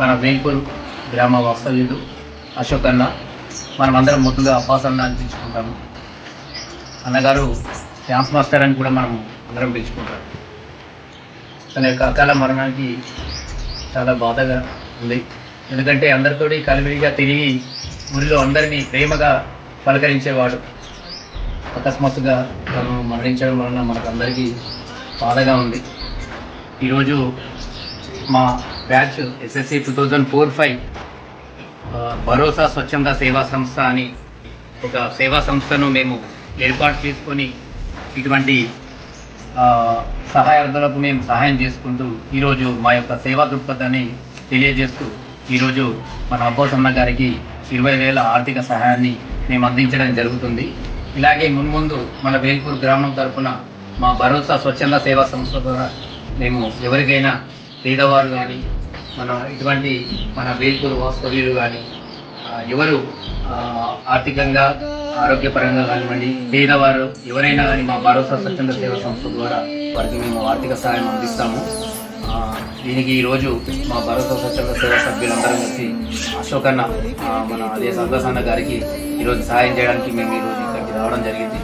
మన వేంకూరు గ్రామ వాస్తవ్యుడు అశోక్ అన్న మనమందరం ముందుగా అప్పాసన్న అందించుకుంటాము. అన్నగారు డ్యాన్స్ మాస్టర్ అని కూడా మనం అందరం పిలుచుకుంటాం. తన యొక్క అకాల మరణానికి చాలా బాధగా ఉంది. ఎందుకంటే అందరితోటి కలివిడిగా తిరిగి ఊరిలో అందరినీ ప్రేమగా పలకరించేవాడు. అకస్మాత్తుగా తను మరణించడం వలన మనకందరికీ బాధగా ఉంది. ఈరోజు మా batch SSC two thousand four five భరోసా స్వచ్ఛంద సేవా సంస్థ అని ఒక సేవా సంస్థను మేము ఏర్పాటు చేసుకొని ఇటువంటి సహాయార్థులకు మేము సహాయం చేసుకుంటూ ఈరోజు మా యొక్క సేవా దృక్పథాన్ని తెలియజేస్తూ ఈరోజు మన అబ్బోసన్న గారికి ఇరవై వేల ఆర్థిక సహాయాన్ని మేము అందించడం జరుగుతుంది. ఇలాగే మున్ముందు మన వేల్పూర్ గ్రామం తరఫున మా భరోసా స్వచ్ఛంద సేవా సంస్థ ద్వారా మేము ఎవరికైనా పేదవారు కానీ మన ఇటువంటి మన వేల్పూర్ వాస్తవ్యులు కానీ ఎవరు ఆర్థికంగా ఆరోగ్యపరంగా కానివ్వండి పేదవారు ఎవరైనా కానీ మా భరోసా స్వచ్ఛంద సేవా సంస్థ ద్వారా వారికి మేము ఆర్థిక సహాయం అందిస్తాము. దీనికి ఈరోజు మా భరోసా స్వచ్ఛంద సేవా సభ్యులందరం కలిసి అశోక్ అన్న మన అదే సంతోష్ గారికి ఈరోజు సహాయం చేయడానికి మేము ఈరోజు ఇక్కడికి రావడం జరిగింది.